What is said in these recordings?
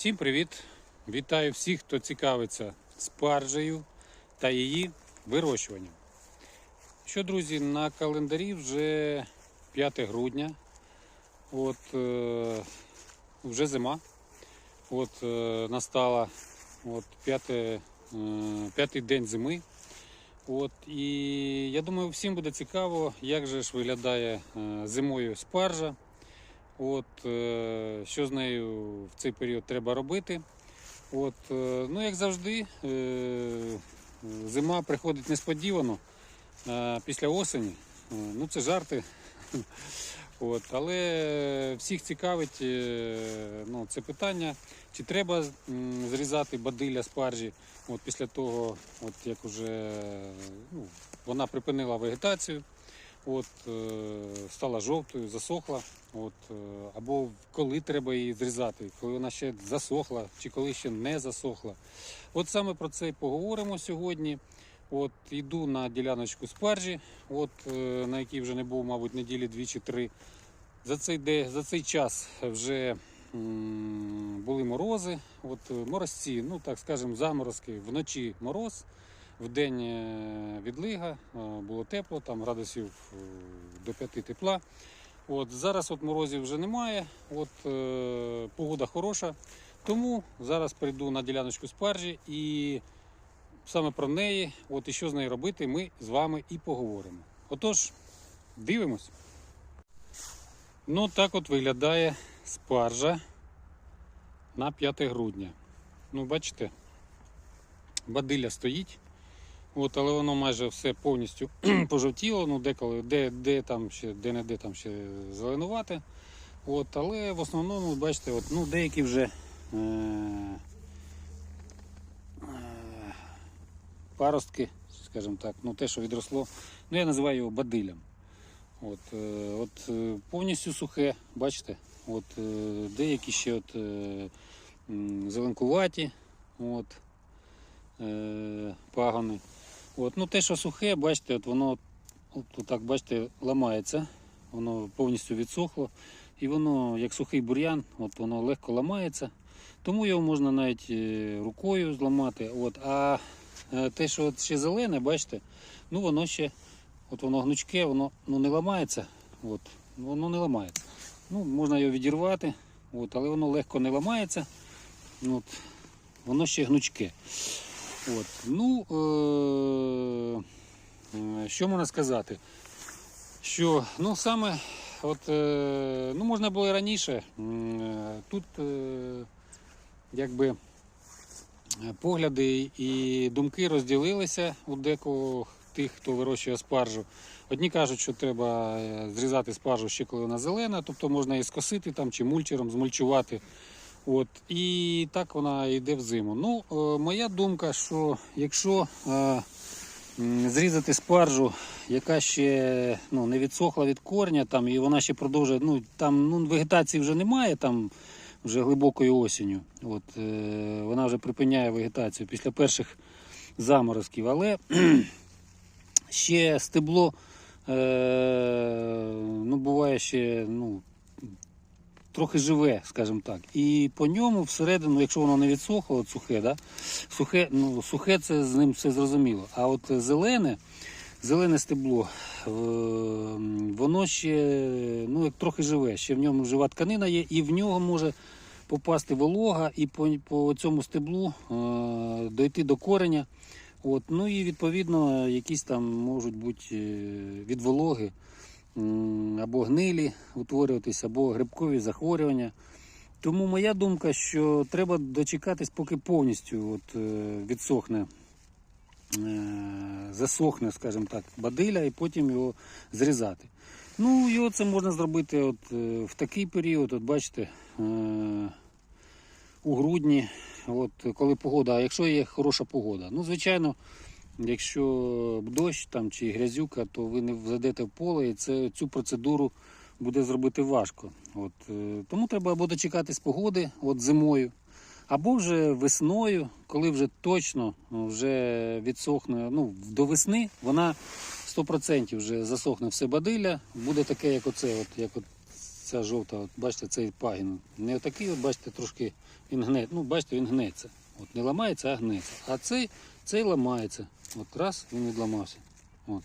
Всім привіт! Вітаю всіх, хто цікавиться спаржею та її вирощуванням. Що, друзі, на календарі вже 5 грудня. От, е, вже зима. От, е, настала от, п'яте, е, п'ятий день зими. От, і я думаю, всім буде цікаво, як же ж виглядає е, зимою спаржа. От, е, що з нею в цей період треба робити. От, е, ну, як завжди, е, зима приходить несподівано після осені. Ну, це жарти. От, але всіх цікавить ну, це питання, чи треба зрізати бадилля спаржі от, після того, от, як уже ну, вона припинила вегетацію, от, е, стала жовтою, засохла. От, е, або коли треба її зрізати, коли вона ще засохла, чи коли ще не засохла. От саме про це і поговоримо сьогодні. От йду на діляночку спаржі, от, е, на якій вже не був, мабуть, неділі дві чи три. За цей, де, за цей час вже були морози, от, морозці, ну так скажемо, заморозки, вночі мороз, вдень е, відлига, е, було тепло, там градусів е, до 5 тепла. От, зараз от морозів вже немає, от, е, погода хороша. Тому зараз прийду на діляночку спаржі і саме про неї, от і що з нею робити, ми з вами і поговоримо. Отож, дивимось. Ну, так от виглядає спаржа на 5 грудня. Ну, бачите, бадилля стоїть. От, але воно майже все повністю пожовтіло, ну деколи, де, де там ще, де не де там ще зеленувати. От, але в основному, бачите, от, ну, деякі вже е, е, паростки, скажімо так, ну те, що відросло, ну я називаю його бадилям. От, е, от е, повністю сухе, бачите, от, е, деякі ще от, е, зеленкуваті, от, е, пагони. От, ну те, що сухе, бачите, от воно от, так, бачите, ламається, воно повністю відсохло. І воно, як сухий бур'ян, от воно легко ламається. Тому його можна навіть е, рукою зламати. От, а е, те, що от ще зелене, бачите, ну воно ще, от воно гнучке, воно ну, не ламається. От, воно не ламається. Ну, можна його відірвати, от, але воно легко не ламається. От, воно ще гнучке. От. Ну, е- е, що можна сказати? Що ну, саме от, е- ну, можна було і раніше. Е, Тут е- якби е, погляди і думки розділилися у декого тих, хто вирощує спаржу. Одні кажуть, що треба зрізати спаржу ще коли вона зелена, тобто можна її скосити там, чи мульчером змульчувати. От, і так вона йде в зиму. Ну, е, моя думка, що якщо е, зрізати спаржу, яка ще ну, не відсохла від корня, там, і вона ще продовжує, ну там ну, вегетації вже немає, там вже глибокою осінню. От, е, вона вже припиняє вегетацію після перших заморозків. Але ще стебло е, ну, буває ще ну, трохи живе, скажімо так. І по ньому всередину, якщо воно не відсохло, сухе, да? сухе, ну, сухе це з ним все зрозуміло. А от зелене, зелене стебло, е, воно ще ну, як трохи живе, ще в ньому жива тканина є, і в нього може попасти волога і по, по цьому стеблу е, дойти до кореня. От, ну і відповідно якісь там можуть бути е, від вологи або гнилі утворюватися, або грибкові захворювання. Тому моя думка, що треба дочекатись, поки повністю от, е, відсохне, е, засохне, скажімо так, бадиля, і потім його зрізати. Ну, його це можна зробити от, е, в такий період, от бачите, у грудні, от, коли погода, а якщо є хороша погода. Ну, звичайно, якщо дощ там, чи грязюка, то ви не зайдете в поле і це, цю процедуру буде зробити важко. От, е, тому треба або дочекатись погоди от зимою, або вже весною, коли вже точно ну, вже відсохне. Ну, до весни вона 100% вже засохне все бадилля, буде таке, як оце, от, як от ця жовта, от, бачите, цей пагін. Не отакий, от, бачите, трошки він гне. Ну, бачите, він гнеться. От не ламається, а гнеться. А цей, цей ламається. От раз він відламався. От.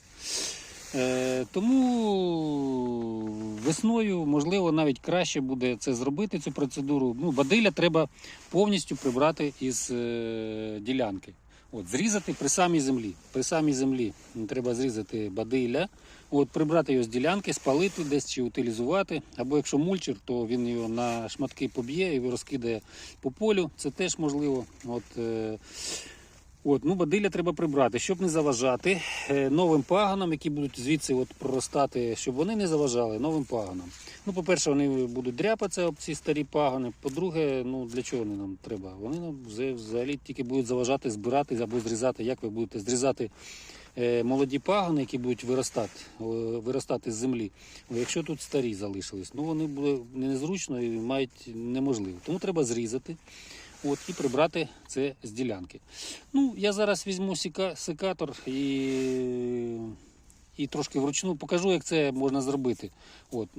Е, тому весною, можливо, навіть краще буде це зробити, цю процедуру. Ну, бадиля треба повністю прибрати із е, ділянки. От, зрізати при самій землі. При самій землі треба зрізати бадилля, от, прибрати його з ділянки, спалити десь чи утилізувати. Або якщо мульчер, то він його на шматки поб'є і розкидає по полю. Це теж можливо. От, е, От, ну, бадилля треба прибрати, щоб не заважати е, новим паганам, які будуть звідси от проростати, щоб вони не заважали новим паганам. Ну, по-перше, вони будуть дряпатися об ці старі пагани. По-друге, ну для чого вони нам треба? Вони нам взагалі тільки будуть заважати збирати або зрізати. Як ви будете зрізати е, молоді пагани, які будуть виростати, виростати з землі. Якщо тут старі залишились, ну вони буде незручно і мають неможливо. Тому треба зрізати. От, і прибрати це з ділянки. Ну, я зараз візьму секатор і, і трошки вручну покажу, як це можна зробити. От,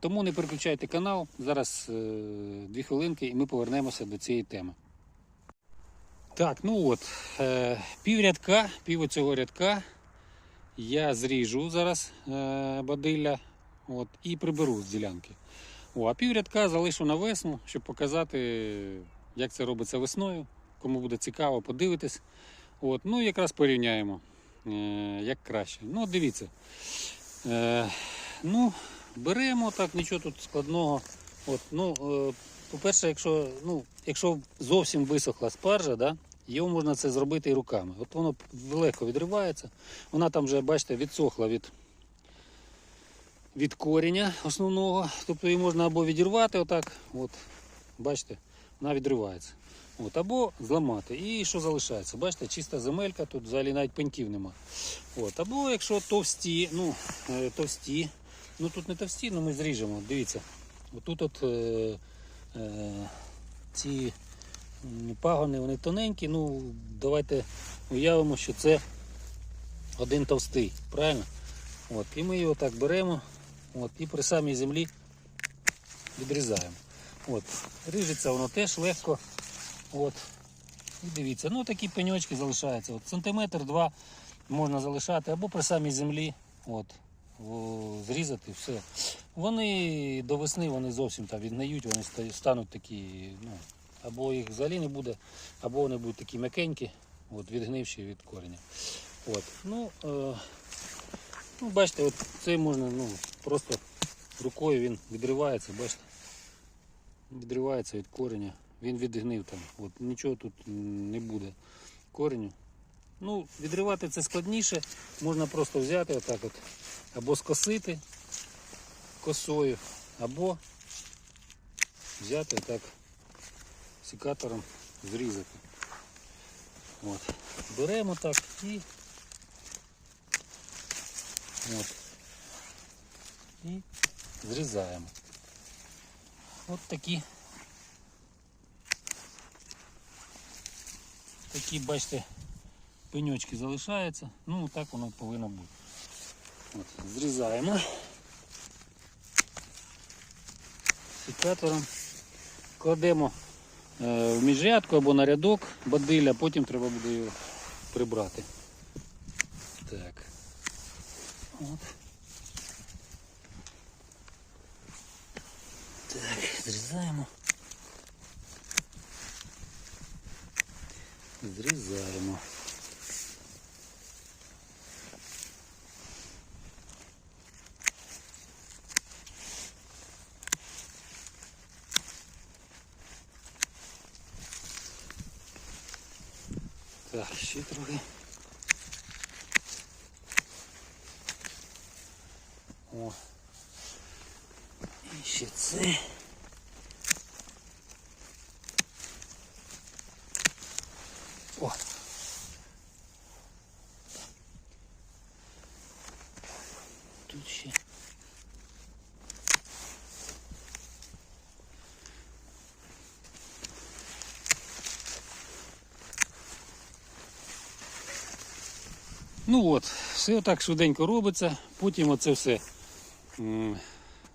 тому не переключайте канал. Зараз е, дві хвилинки і ми повернемося до цієї теми. Так, ну от, е, пів рядка, пів цього рядка я зріжу зараз е, бадилля от, і приберу з ділянки. О, а пів рядка залишу на весну, щоб показати, як це робиться весною. Кому буде цікаво, подивитись. От, ну, якраз порівняємо, е, як краще. Ну, дивіться. Е, ну, беремо так, нічого тут складного. От, ну, е, по-перше, якщо, ну, якщо зовсім висохла спаржа, да, його можна це зробити і руками. От воно легко відривається. Вона там вже, бачите, відсохла від від коріння основного. Тобто її можна або відірвати отак, от, бачите, вона відривається. От, або зламати. І що залишається? Бачите, чиста земелька, тут взагалі навіть пеньків нема. От, або якщо товсті, ну, е, товсті, ну тут не товсті, але ми зріжемо. Дивіться, отут от е, е, ці пагони вони тоненькі, ну давайте уявимо, що це один товстий, правильно? От, і ми його так беремо от, і при самій землі відрізаємо. От, ріжеться воно теж легко. От. І дивіться, ну такі пеньочки залишаються. От, сантиметр два можна залишати або при самій землі. От, зрізати все. Вони до весни вони зовсім там відгниють, вони стануть такі, ну, або їх взагалі не буде, або вони будуть такі м'якенькі, от, відгнивші від кореня. От, ну, е, Ну, бачите, от цей можна ну, просто рукою він відривається, бачите? Відривається від кореня. Він відгнив там. От, нічого тут не буде кореню. Ну, відривати це складніше. Можна просто взяти отак от, або скосити косою, або взяти отак секатором, зрізати. От. Беремо так і От. І зрізаємо. От такі. Такі, бачите, пеньочки залишаються. Ну, так воно повинно бути. От, зрізаємо. Секатором. Кладемо е, в міжрядку або на рядок бадиля, потім треба буде його прибрати. Так. От. Так, зрізаємо. Зрізаємо. Так, ще трохи. О. І ще це. О. Тут ще. Ну от, все так швиденько робиться, потім оце все м,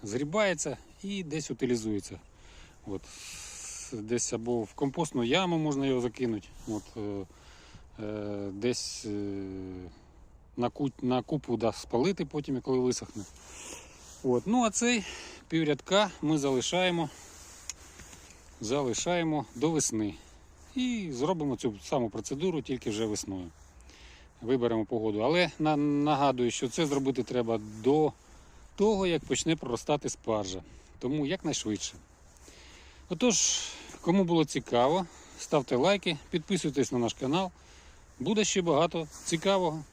згрібається і десь утилізується. От. Десь або в компостну яму можна його закинути, от, е, е, десь е, на, ку, на купу да, спалити потім, коли висохне. От. Ну а цей піврядка ми залишаємо, залишаємо до весни. І зробимо цю саму процедуру тільки вже весною. Виберемо погоду. Але на, нагадую, що це зробити треба до того, як почне проростати спаржа. Тому якнайшвидше. Отож, кому було цікаво, ставте лайки, підписуйтесь на наш канал. Буде ще багато цікавого.